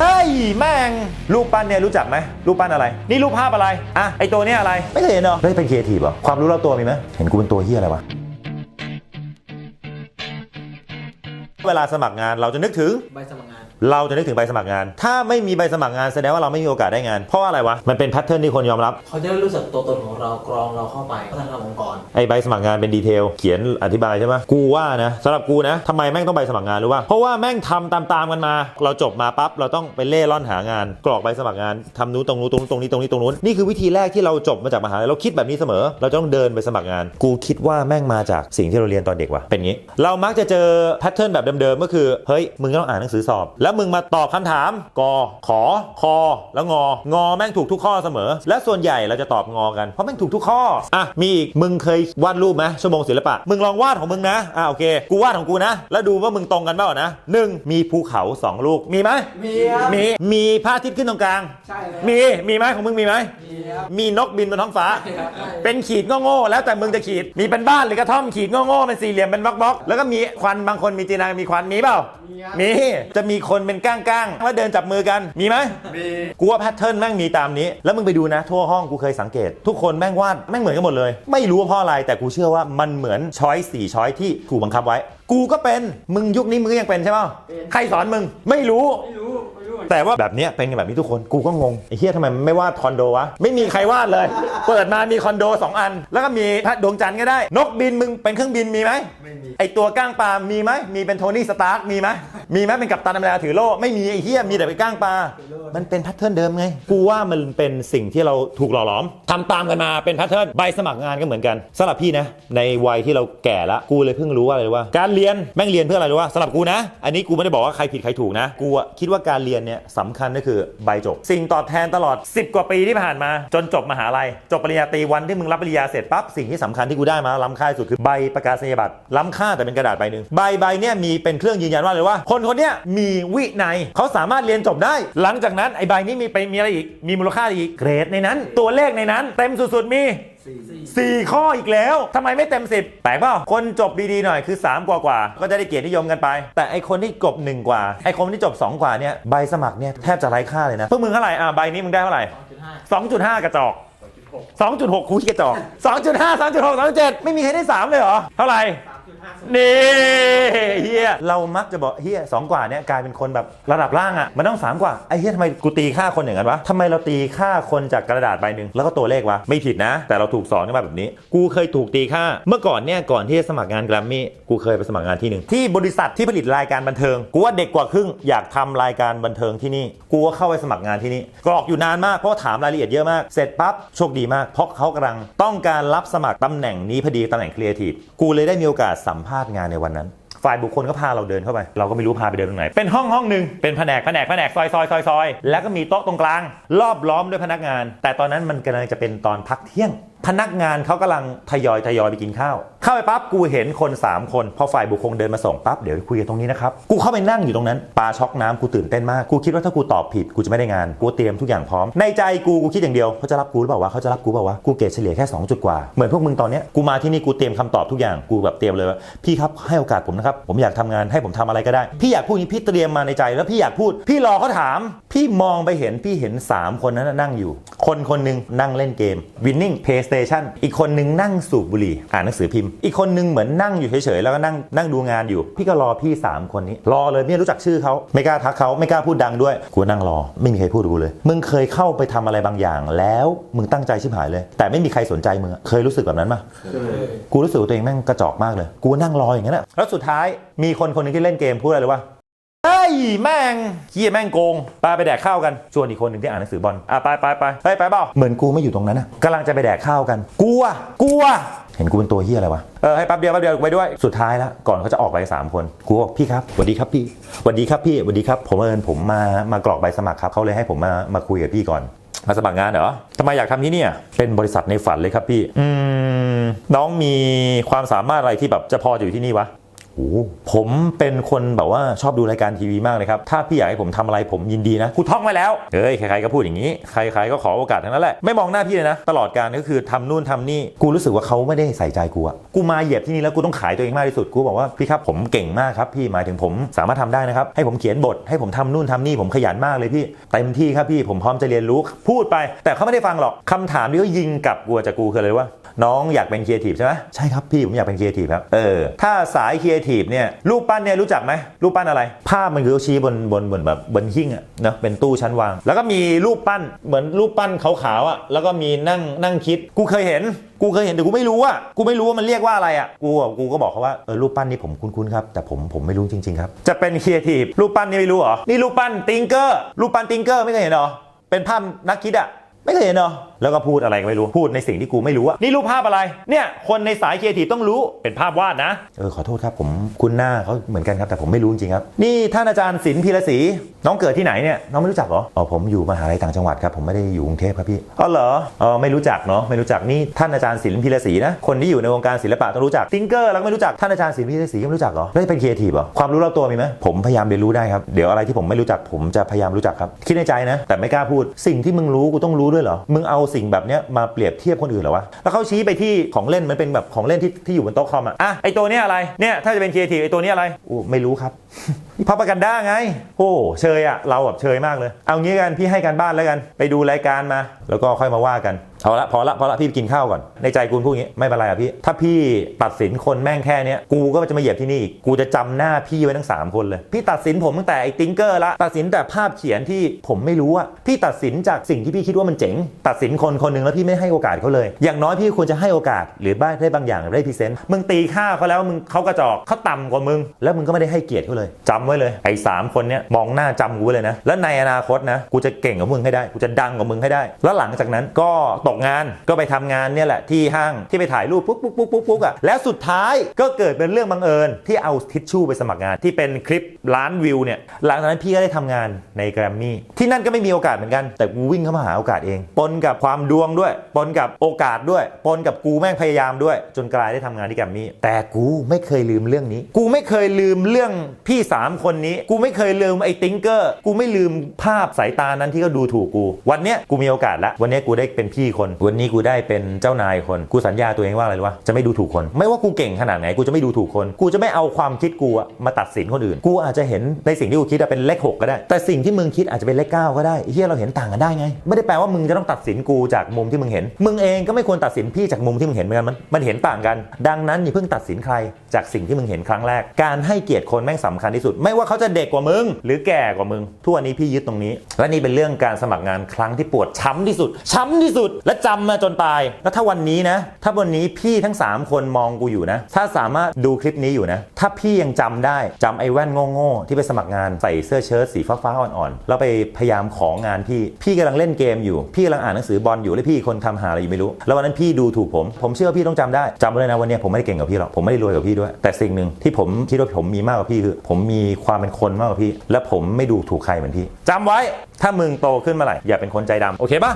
เฮ้ยแม่งรูปปั้นเนี่ยรู้จักไหมรูปปั้นอะไร นี่รูปภาพอะไรอะไอตัวเนี้ยอะไรไม่เคยเห็นเหรอเฮ้ยเป็นครีเอทีฟเหรอความรู้รอบตัวมีไหมเห็นกูเป็นตัวเฮียอะไรวะเวลาสมัครงานเราจะนึกถึงใบสมัครงาน เราจะนึกถึงใบสมัครงาน ถ้าไม่มีใบสมัครงานแสดงว่าเราไม่มีโอกาสได้งาน เพราะว่าอะไรวะ มันเป็นแพทเทิร์นที่คนยอมรับ เขาจะได้รู้สึกตัวตนของเรากรองเราเข้าไปพัฒนาองค์กร ไอใบสมัครงานเป็นดีเทล เขียนอธิบายใช่ไหมกูว่านะสำหรับกูนะทำไมแม่งต้องใบสมัครงานรู้ป่ะเพราะว่าแม่งทำตามๆกันมา เราจบมาปั๊บเราต้องไปเล่ร่อนหางาน กรอกใบสมัครงานทำนู้นตรงนู้นตรงนู้นตรงนี้ตรงนี้ตรงนู้นนี่คือวิธีแรกที่เราจบมาจากมหาลัยเราคิดแบบนี้เสมอ เราจะต้องเดินไปสมัครงาน กูคิดว่าแม่งมาจากสิ่งที่เราเรียนตอนเด็กว่ะเป็นงี้ เรามักจะเจอแพทเทิร์นแบบเดิมๆก็คือเฮ้ยมึงต้องอ่านหนังสือสอบแล้วมึงมาตอบคำถามกอขอคอแล้วงองอแม่งถูกทุกข้อเสมอ และส่วนใหญ่เราจะตอบงอกันเพราะแม่งถูกทุกข้ออะมีอีกมึงเคยวาดรูปไหมชั่วโมงศิลปะ มึงลองวาดของมึงนะอะโอเค กูวาดของกูนะ แล้วดูว่ามึงตรงกันเปล่านะหนึ่งมีภูเขาสองลูกมีไหมมีครับมีมีพระอาทิตย์ขึ้นตรงกลาง ใช่เลยมีมีไหมของมึงมีไหมมีครับมีนกบินบนท้องฟ้าใช่ครับใช่เป็นขีดโง่ๆแล้วแต่มึงจะขีดมีเป็นบ้านหรือกระท่อมขีดโง่ๆเป็นสี่เหลี่ยมเป็นบล็อกๆแล้วก็มีควันบางคนมีจีนามีควันมีเปล่ามีครับมีจะมีคนเป็นก้างๆแล้วเดินจับมือกันมีไหมมีกูว่าแพทเทิร์นแม่งมีตามนี้ แล้วมึงไปดูนะ ทั่วห้องกูเคยสังเกต ทุกคนแม่งวาดแม่งเหมือนกันหมดเลย ไม่รู้ว่าเพราะอะไรแต่กูเชื่อว่ามันเหมือนช้อยสี่ช้อยที่ถูกบังคับไว้ กูก็เป็นมึงยุคนี้มึงก็ยังเป็นใช่เปล่าใครสอนมึงไม่รู้ไม่รู้ไม่รู้ แต่ว่าแบบเนี้ยเป็นกันแบบนี้ทุกคนกูก็งงไอ้เฮียทำไมมันไม่วาดคอนโดวะไม่มีใครวาดเลย เปิดมามีคอนโด 2 อัน แล้วก็มีพระดวงจันทร์ก็ได้ นกบินมึงเป็นเครื่องบินมีไหมไม่มีไอตัวก้างปลา มีไหมมีเป็นโทนี่สตาร์กมีไหมมีไหมเป็นกัปตันอเมริกาถือโล่ไม่มีไอ้เฮียมีแต่เป็นก้างปลา มันเป็นแพทเทิร์นเดิมไงกูว่ามันเป็นสิ่งที่เราถูกหล่อหลอมทำตามกันมาเป็นแพทเทิร์นใบสมัครงานก็เหมือนกันสำหรับพี่นะในวัยที่เราแก่ละกูเลยเพิ่งรู้ว่าอะไรรู้ว่า การเรียนแม่งเรียนเพื่ออะไรรู้ว่าสำหรับกูนะ อันนี้กูไม่ได้บอกว่าใครผิดใครถูกนะกูอะคิดว่าการเรียนเนี่ยสำคัญก็คือใบจบ สิ่งตอบแทนตลอด 10 กว่าปีที่ผ่านมา จนจบมหาลัย จบปริญญาตรีวันที่มึงรับปริญญาเสร็จปั๊บสิ่งที่สำคัญที่กูได้มาล้ำค่าสุดคือใบประกาศนียบัตรล้ำค่าแต่เป็นกระดาษใบหนึ่งใบใบเนี่ยมีเป็นเครื่องยืนยันว่าเลยว่า คนคนเนี้ยมีวินัยเขาสามารถเรียนจบได้ หลังจากนั้นไอ้ใบนี้มีไปมีอะไรอีกมีมูลค่าอีกเกรดในนั้น ตัวเลขในนั้น เต็มสุดๆมี สี่สี่สี่ข้ออีกแล้วทำไมไม่เต็ม 10 แปลกเปล่าคนจบดีๆหน่อยคือ 3 กว่ากว่าๆก็จะได้เกียรตินิยมกันไป แต่ไอคนที่จบ1กว่า ไอคนที่จบ 2 กว่าเนี่ยใบสมัครเนี่ยแทบจะไร้ค่าเลยนะพวกมึงเท่าไหร่อะใบนี้มึงได้เท่าไหร่สองจุดห้า2.5 กระจอก2.6คุยกระจอก2.5 3.6 3.7ไม่มีใครได้ 3 เลยเหรอ เท่าไหร่สามจุดห้า นี่เฮียเรามักจะบอกเฮียสองกว่าเนี่ยกลายเป็นคนแบบระดับล่างอะ่ะมันต้องสามกว่าไอ้เฮียทำไมกูตีค่าคนอย่างนั้นวะทำไมเราตีค่าคนจากกระดาษใบหนึ่งแล้วก็ตัวเลขวะไม่ผิดนะ แต่เราถูกสอนกันมาแบบนี้ กูเคยถูกตีค่า เมื่อก่อนเนี่ยก่อนที่จะสมัครงานแกรมมี่กูเคยไปสมัครงานที่หนึ่งที่บริษัทที่ผลิตรายการบันเทิงกูว่าเด็กกว่าครึ่งอยากทำรายการบันเทิงที่นี่กูก็เข้าไปสมัครงานที่นี่กรอกอยู่นานมากเพราะถามรายละเอียดเยอะมากเสร็จปั๊บโชคดีมากเพราะเขากำลังต้องการรับสมัครตำแหน่งนี้พอดีตำแหน่งครีเอทีฟกูเลยได้มีโอกาสสัมภาษณ์งานในวันนั้น ฝ่ายบุคคลก็พาเราเดินเข้าไป เราก็ไม่รู้พาไปเดินตรงไหน เป็นห้องห้องหนึ่งเป็นแผนกแผนกแผนกซอยซอยซอยซอยแล้วก็มีโต๊ะตรงกลาง รอบล้อมด้วยพนักงาน แต่ตอนนั้นมันกำลังจะเป็นตอนพักเที่ยง พนักงานเขากำลังทยอยทยอยไปกินข้าว เข้าไปปั๊บกูเห็นคน 3 คน พอฝ่ายบุคคลเดินมาส่งปั๊บเดี๋ยวคุยกันตรงนี้นะครับ กูเข้าไปนั่งอยู่ตรงนั้นปลาช็อกน้ำกูตื่นเต้นมาก กูคิดว่าถ้ากูตอบผิดกูจะไม่ได้งาน กูเตรียมทุกอย่างพร้อม ในใจกูกูคิดอย่างเดียวเขาจะรับกูหรือเปล่าวะเขาจะรับกูเปล่าวะกูเกรดเฉลี่ยแค่2จุดกว่าเหมือนพวกมึงตอนเนี้ยกูมาที่นี่กูเตรียมคำตอบทุกอย่างกูแบบเตรียมเลยว่าพี่ครับให้โอกาสผมนะครับผมอยากทำงานให้ผมทำอะไรก็ได้ พี่อยากพูดนี้พี่เตรียมมาในใจแล้วพี่อยากพูด พี่รอเขาถาม พี่มองไปเห็นพี่เห็น 3 คนนั้นนั่งอยู่ คนคนนึงนั่งเล่นเกม Winning PlayStation อีกคนหนึงนั่งสูบบุหรี่อ่านหนังสือพิมพ์ อีกคนหนึงเหมือนนั่งอยู่เฉยๆแล้วก็นั่งนั่งดูงานอยู่ พี่ก็รอพี่ 3 คนนี้ รอเลยไม่รู้จักชื่อเขาไม่กล้าทักเขาไม่กล้าพูดดังด้วยกูนั่งรอ ไม่มีใครพูดกับกูเลย มึงเคยเข้าไปทำอะไรบางอย่าง แล้วมึงตั้งใจชิบหายเลย แต่ไม่มีใครสนใจมึงอะเคยรู้สึกแบบนั้นปะเคยกูรู้สึกว่าตัวเองแม่งกระจอกมากเลย กูนั่งรออย่างนั้นอะแล้วสุดท้ายมีคนคนหนึงที่เล่นเกมพูดอะไรรู้ป่ะเฮ้ย แม่งเฮียแม่งโกงไปไปแดกข้าวกันชวนอีกคนหนึ่งที่อ่านหนังสือบอลอะไปไปไปไปไปเปล่าเหมือนกูไม่อยู่ตรงนั้นอะกำลังจะไปแดกข้าวกันกูอะกูอะเห็นกูเป็นตัวเฮียอะไรวะ เออให้แป๊บเดียวแป๊บเดียวไปด้วย สุดท้ายแล้วก่อนเขาจะออกไปสามคน กูบอกพี่ครับสวัสดีครับพี่สวัสดีครับพี่สวัสดีครับ ผมเอิญผมมามากรอกใบสมัครครับเขาเลยให้ผมมามาคุยกับพี่ก่อน มาสมัครงานเหรอทำไมอยากทำที่เนี่ยเป็นบริษัทในฝันเลยครับพี่ อืมน้องมีความสามารถอะไรที่แบบจะพออยู่ที่นี่วะโอ้โห ผมเป็นคนแบบว่าชอบดูรายการทีวีมากเลยครับ ถ้าพี่อยากให้ผมทำอะไรผมยินดีนะกูท่องไว้แล้ว เฮ้ย ใครๆก็พูดอย่างนี้ ใครๆก็ขอโอกาสทั้งนั้นแหละ ไม่มองหน้าพี่เลยนะ ตลอดการก็คือทำนู่นทำนี่ กูรู้สึกว่าเขาไม่ได้ใส่ใจกูอะกูมาเหยียบที่นี่แล้วกูต้องขายตัวเองมากที่สุด กูบอกว่าพี่ครับผมเก่งมากครับพี่ หมายถึงผมสามารถทำได้นะครับ ให้ผมเขียนบท ให้ผมทำนู่นทำนี่ผมขยันมากเลยพี่ เต็มที่ครับพี่ ผมพร้อมจะเรียนรู้ พูดไป แต่เขาไม่ได้ฟังหรอกคำถามที่เขายิงกลับกูจากกูคืออะไรว่าน้องอยากเป็นครีเอทีฟใช่ไหมใช่ครับพี่ผมอยากเป็นครีเอทีฟครับเออถ้าสายครีเอทีฟเนี่ยรูปปั้นเนี่ยรู้จักไหมรูปปั้นอะไร ภาพมันคือเขาชี้บนบนบนแบบบนหิ้งอะเนอะเป็นตู้ชั้นวาง แล้วก็มีรูปปั้นเหมือนรูปปั้นขาวๆอะแล้วก็มีนั่งนั่งคิด กูเคยเห็น กูเคยเห็นแต่กูไม่รู้อะกูไม่รู้ว่ามันเรียกว่าอะไรอะกูอะกูก็บอกเขาว่าเออรูปปั้นนี่ผมคุ้นๆครับแต่ผมผมไม่รู้จริงๆครับจะเป็นครีเอทีฟรูปปั้นนี่ไม่รู้เหรอนี่รูปปั้นติงเกอร์รูปปั้นติงเกอร์ไม่เคยเห็นเหรอเป็นภาพนักคิดอะไม่เคยเห็นเหรอ แล้วก็พูดอะไรก็ไม่รู้พูดในสิ่งที่กูไม่รู้อะนี่รูปภาพอะไร เนี่ยคนในสายครีเอทีฟต้องรู้เป็นภาพวาดนะเออขอโทษครับผมคุ้นหน้าเขาเหมือนกันครับแต่ผมไม่รู้จริงๆครับนี่ท่านอาจารย์ศิลป์พีระศรีน้องเกิดที่ไหนเนี่ยน้องไม่รู้จักเหรออ๋อผมอยู่มหาลัยต่างจังหวัดครับผมไม่ได้อยู่กรุงเทพครับพี่อ๋อเหรออ๋อไม่รู้จักเนาะไม่รู้จักนี่ท่านอาจารย์ศิลป์พีระศรีนะคนที่อยู่ในวงการศิลปะต้องรู้จักติงเกอร์แล้วก็ไม่รู้จักท่านอาจารย์ศิลป์พีระศรีก็ไม่รู้จักเหรอแล้วจะเป็นครีเอทีฟเหรอความรู้รอบตัวมีไหมผมพยายามเรียนรู้ได้ครับเดี๋ยวอะไรที่ผมไม่รู้จักผมจะพยายามรู้จักครับคิดในใจนะแต่ไม่กล้าพูดสิ่งที่มึงรู้กูต้องรู้ด้วยเหรอมึงเอาสิ่งแบบเนี้ยมาเปรียบเทียบคนอื่นเหรอวะ แล้วเขาชี้ไปที่ของเล่นมันเป็นแบบของเล่นที่ที่อยู่บนโต๊ะคอมอะอะไอตัวเนี้ยอะไร เนี่ยถ้าจะเป็นครีเอทีฟไอตัวเนี้ยอะไรอู้ไม่รู้ครับนี่พับประกันด้าไง โอ้เชยอะเราแบบเชยมากเลย เอางี้กันพี่ให้การบ้านแล้วกัน ไปดูรายการมา แล้วก็ค่อยมาว่ากัน เอาละพอละพอละพี่ไปกินข้าวก่อนในใจกูพูดอย่างงี้ไม่เป็นไรอะพี่ ถ้าพี่ตัดสินคนแม่งแค่เนี้ยกูก็จะมาเหยียบที่นี่อีกกูจะจำหน้าพี่ไว้ทั้ง 3 คนเลย พี่ตัดสินผมตั้งแต่ไอ้ติงเกอร์ละตัดสินแต่ภาพเขียนที่ผมไม่รู้อะพี่ตัดสินจากสิ่งที่พี่คิดว่ามันเจ๋ง ตัดสินคนคนหนึ่งแล้วพี่ไม่ให้โอกาสเขาเลย อย่างน้อยพี่ควรจะให้โอกาสหรือบ้างได้บางอย่างได้พรีเซนต์มึงตีค่าเขาแล้วมึงเขากระจอกเขาต่ำกว่ามึง แล้วมึงก็ไม่ได้ให้เกียรติเขาเลยจำไว้เลยไอ้สามคนเนี้ยมองหน้าจำกูเลยนะ แล้วในอนาคตนะกูจะเก่งกว่ามึงให้ได้กูจะดังกว่ามึงให้ได้ แล้วหลังจากนั้นก็ตกงานก็ไปทำงานเนี่ยแหละที่ห้างที่ไปถ่ายรูปปุ๊บปุ๊บปุ๊บปุ๊บปุ๊บอะแล้วสุดท้ายก็เกิดเป็นเรื่องบังเอิญที่เอาทิชชู่ไปสมัครงาน ที่เป็นคลิปล้านวิวเนี่ยหลังจากนั้นพี่ก็ได้ทำงานในแกรมมี่ที่นั่นก็ไม่มีโอกาสเหมือนกันแต่กูวิ่งเข้ามาหาโอกาสเองปนกับความดวงด้วยปนกับโอกาสด้วยปนกับกูแม่งพยายามด้วย จนกลายได้ทำงานที่แกรมมี่แต่กูไม่เคยลืมเรื่องนี้ กูไม่เคยลืมเรื่องพี่สามคนนี้ กูไม่เคยลืมไอ้ติงเกอร์กูไม่ลืมภาพสายตานั้นที่เขาดูถูกกู วันเนี้ยกูมีโอกาสล้ววันเนี้ยกูได้เป็นพี่คนวันนี้กูได้เป็นเจ้านายคน กูสัญญาตัวเองว่าอะไรรู้วะจะไม่ดูถูกคน ไม่ว่ากูเก่งขนาดไหนกูจะไม่ดูถูกคน กูจะไม่เอาความคิดกูมาตัดสินคนอื่น กูอาจจะเห็นในสิ่งที่กูคิดอะเป็นเลขหกก็ได้ แต่สิ่งที่มึงคิดอาจจะเป็นเลขเก้าก็ได้เฮียเราเห็นต่างกันได้ไง ไม่ได้แปลว่ามึงจะต้องตัดสินกูจากมุมที่มึงเห็น มึงเองก็ไม่ควรตัดสินพี่จากมุมที่มึงเห็นเหมือนกันมันมันเห็นต่างกัน ดังนั้นอย่าเพิ่งตัดสินใครจากสิ่งที่มึงเห็นครั้งแรก การให้เกียรติคนแม่งสำคัญที่สุด ไม่ว่าเขาจะเด็กกว่ามึง หรือแก่กว่ามึงทุกวันนี้พี่ยึดตรงนี้ และนี่เป็นเรื่องการสมัครงานครั้งที่ปวดช้ำที่สุด ช้ำที่สุดและจำมาจนตาย แล้วถ้าวันนี้นะ ถ้าวันนี้พี่ทั้ง 3 คนมองกูอยู่นะ ถ้าสามารถดูคลิปนี้อยู่นะ ถ้าพี่ยังจำได้จำไอ้แว่นโง่ๆที่ไปสมัครงานใส่เสื้อเชิ้ตสีฟ้าๆอ่อนๆแล้วไปพยายามของานพี่ พี่กำลังเล่นเกมอยู่ พี่กำลังอ่านหนังสือบอลอยู่ แล้วพี่คนทำหาอะไรอยู่ไม่รู้ แล้ววันนั้นพี่ดูถูกผม ผมเชื่อพี่ต้องจำได้จำไว้เลยนะวันนี้ผมไม่ได้เก่งกว่าพี่หรอก ผมไม่ได้รวยกว่าพี่ด้วย แต่สิ่งหนึ่งที่ผมคิดว่าผมมีมากกว่าพี่คือ ผมมีความเป็นคนมากกว่าพี่ และผมไม่ดูถูกใครเหมือนพี่จำไว้ ถ้ามึงโตขึ้นเมื่อไหร่อย่าเป็นคนใจดำโอเคปะ